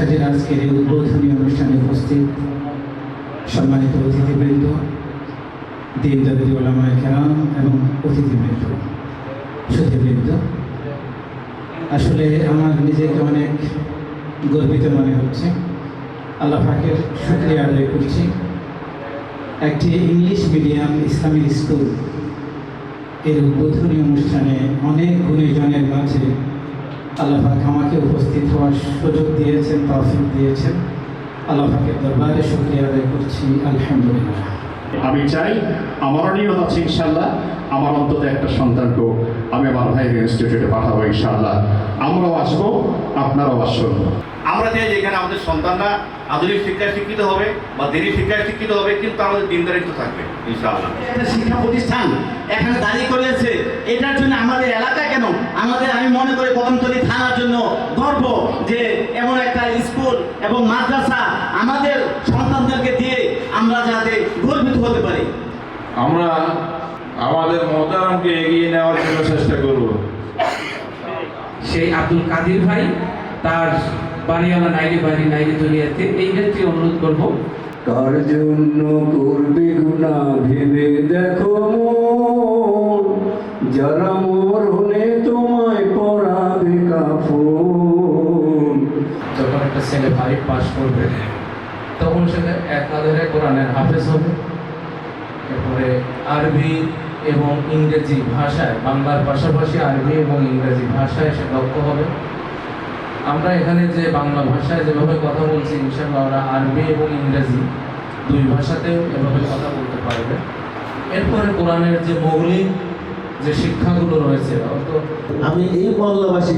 প্রতিষ্ঠানটির আজকের এই উদ্বোধনী অনুষ্ঠানে উপস্থিত সম্মানিত অতিথিবৃন্দ দিন দাদি ওলামায় কেরাম এবং অতিথিবৃন্দ সুধীবৃন্দ আসলে আমার নিজেকে অনেক গর্বিত মনে হচ্ছে। আল্লাহ পাকের শুক্রিয়া আদায় করছি। একটি ইংলিশ মিডিয়াম ইসলামিক স্কুলের উদ্বোধনী অনুষ্ঠানে অনেক গুণীজনের মাঝে আল্লাহ পাক আমাকে উপস্থিত হওয়ার সুযোগ দিয়েছেন তৌফিক দিয়েছেন। আল্লাহ পাকের দরবারে শুক্রিয়া আদায় করছি আলহামদুলিল্লাহ। আমি চাই আমারও নিয়ত আছে ইনশাল্লাহ আমার অন্তত একটা সন্তানকেও আমি আমার ভাইয়ের ইনস্টিটিউটে পাঠাবো ইনশাল্লাহ আমরাও আসব আপনারাও আসুন। আমরা চাই যে এখানে আমাদের সন্তানরা আধুনিক শিক্ষায় শিক্ষিত হবে বা দেরি শিক্ষায় শিক্ষিত হবে কিন্তু আমাদের দিনদারিত্ব থাকবে ইনশাআল্লাহ। একটা শিক্ষা প্রতিষ্ঠান। এখানে দাঁড়িয়ে করেছে এটার জন্য আমাদের এলাকা কেন? আমাদের আমি মনে করি কদমতলী থানার জন্য গর্ব যে এমন একটা স্কুল এবং মাদ্রাসা আমাদের সন্তানদেরকে দিয়ে আমরা যাতে গর্বিত হতে পারি। আমরা আমাদের মহতারামকে এগিয়ে নেওয়ার জন্য চেষ্টা করব। সেই আব্দুল কাদির ভাই তার বাড়িওয়ালা নাইরি বাড়ি নাইরি দুনিয়াতে এই ক্ষেত্রে অনুরোধ করব। কার জন্য করবে গুণা ভেবে দেখো মন, যারা মোর হলে তোমায় পড়াবে কাফন। যখন একটা ছেলে ফাইভ পাস করবে, তখন সে একাধারে কোরআনের হাফেজ হবে। এরপরে আরবি এবং ইংরেজি ভাষায়, বাংলার পাশাপাশি আরবি এবং ইংরেজি ভাষায় সে দক্ষ হবে। আমরা এখানে যে বাংলা ভাষায় যেভাবে কথা বলছি, ইনশাআল্লাহ আমরা আরবি এবং ইংরেজি দুই ভাষাতেও এভাবে কথা বলতে পারবে। এরপরে কোরআনের যে মৌলিক যে শিক্ষাগুলো রয়েছে আমি এই মহল্লাবাসী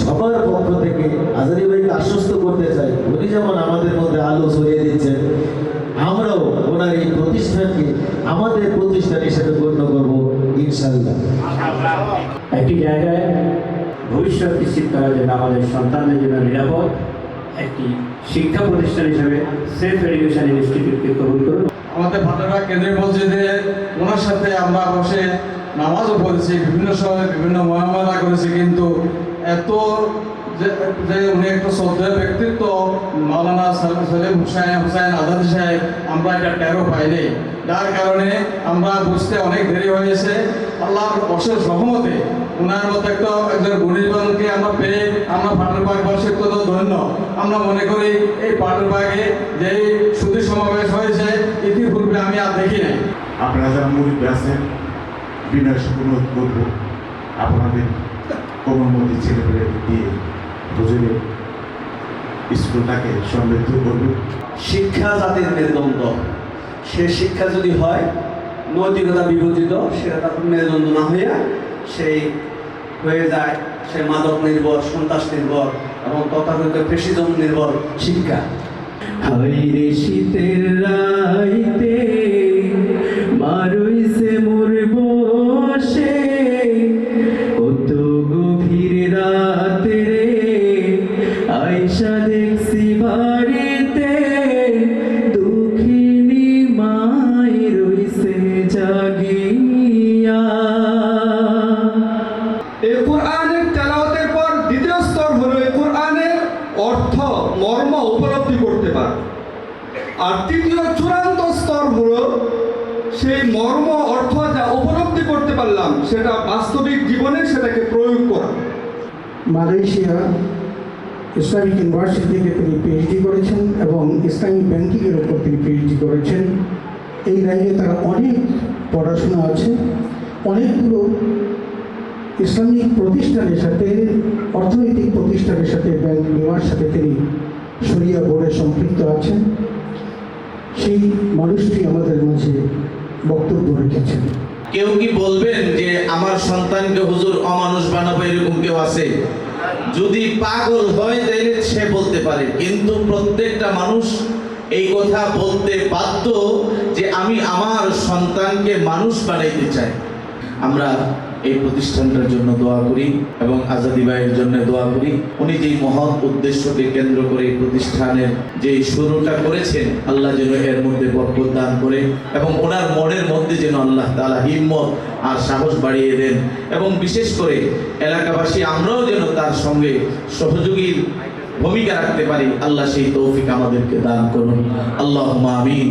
সবার পক্ষ থেকে আজারি ভাইকে আশ্বস্ত করতে চাই উনি যেমন আমাদের মধ্যে আলো ছড়িয়ে দিচ্ছেন আমরাও ওনার এই প্রতিষ্ঠানকে আমাদের প্রতিষ্ঠান হিসেবে গণ্য করব ইনশাল্লাহ একটি জায়গায় ভবিষ্যৎ নিশ্চিত করার জন্য আমাদের সন্তানদের জন্য নিরাপদ একটি শিক্ষা প্রতিষ্ঠান হিসেবে সেফ এডুকেশন ইনস্টিটিউটকে কবুল করুন। আমাদের ভাটারা কেন্দ্রীয় মসজিদে ওনার সাথে আমরা বসে নামাজও পড়েছি, বিভিন্ন সময় বিভিন্ন মহামালা করেছি, কিন্তু এত যে উনি একটা শ্রদ্ধেয় ব্যক্তিত্ব, মাওলানা সাল- সলিম হুসাইন হুসাইন আজাদি সাহেব, আমরা এটা টেরো পাইনি। যার কারণে আমরা বুঝতে অনেক দেরি হয়েছে আল্লাহর অশেষ রহমতে ওনার মতো একটা একজন গুণীজনকে আমরা পেয়ে আমরা পাটুরবাগ বাসী অত্যন্ত ধন্য। আমরা মনে করি এই পাটুরবাগে যে সুদী সমাবেশ হয়েছে, ইতিপূর্বে আমি আর দেখি নাই। আপনারা যারা মুরিদ আছেন বিনয় অনুরোধ করব আপনাদের কোমলমতি ছেলেপেলেকে দিয়ে বুঝলে স্কুলটাকে সমৃদ্ধ করবে। শিক্ষা জাতির মেরুদণ্ড। সে শিক্ষা যদি হয় নৈতিকতা বিবর্জিত সেটা তখন মেরুদণ্ড না হইয়া সেই হয়ে যায় সে মাদক নির্ভর সন্ত্রাস নির্ভর এবং তথাকথিত ফেসিজম নির্ভর শিক্ষা। শীতের রাইতে তৃতীয় চূড়ান্ত স্তর হলো সেই মর্ম, অর্থ যা উপলব্ধি করতে পারলাম, সেটা বাস্তবিক জীবনে সেটাকে প্রয়োগ করা। মালয়েশিয়া ইসলামিক ইউনিভার্সিটি থেকে তিনি পিএইচডি করেছেন এবং ইসলামিক ব্যাংকিংয়ের উপর তিনি পিএইচডি করেছেন। এই লাইনে তার অনেক পড়াশোনা আছে। অনেকগুলো ইসলামিক প্রতিষ্ঠানের সাথে, অর্থনৈতিক প্রতিষ্ঠানের সাথে, ব্যাংক নেওয়ার সাথে তিনি সরিয়া বোর্ডে সম্পৃক্ত আছেন। সেই মানুষটি আমাদের মাঝে বক্তব্য রেখেছেন। কেউ কি বলবেন যে আমার সন্তানকে হুজুর অমানুষ বানাবো এরকম কেউ আছে? যদি পাগল হয় তাহলে সে বলতে পারে, কিন্তু প্রত্যেকটা মানুষ এই কথা বলতে বাধ্য যে আমি আমার সন্তানকে মানুষ বানাইতে চাই। আমরা এই প্রতিষ্ঠানটার জন্য দোয়া করি এবং আজাদি ভাইয়ের জন্য দোয়া করি। উনি যেই মহৎ উদ্দেশ্যকে কেন্দ্র করে এই প্রতিষ্ঠানের যে শুরুটা করেছেন, আল্লাহ যেন এর মধ্যে বরকত দান করে এবং ওনার মনের মধ্যে যেন আল্লাহ তাআলা হিম্মত আর সাহস বাড়িয়ে দেন এবং বিশেষ করে এলাকাবাসী আমরাও যেন তার সঙ্গে সহযোগীর ভূমিকা রাখতে পারি, আল্লাহ সেই তৌফিক আমাদেরকে দান করুন। আল্লাহ আমিন।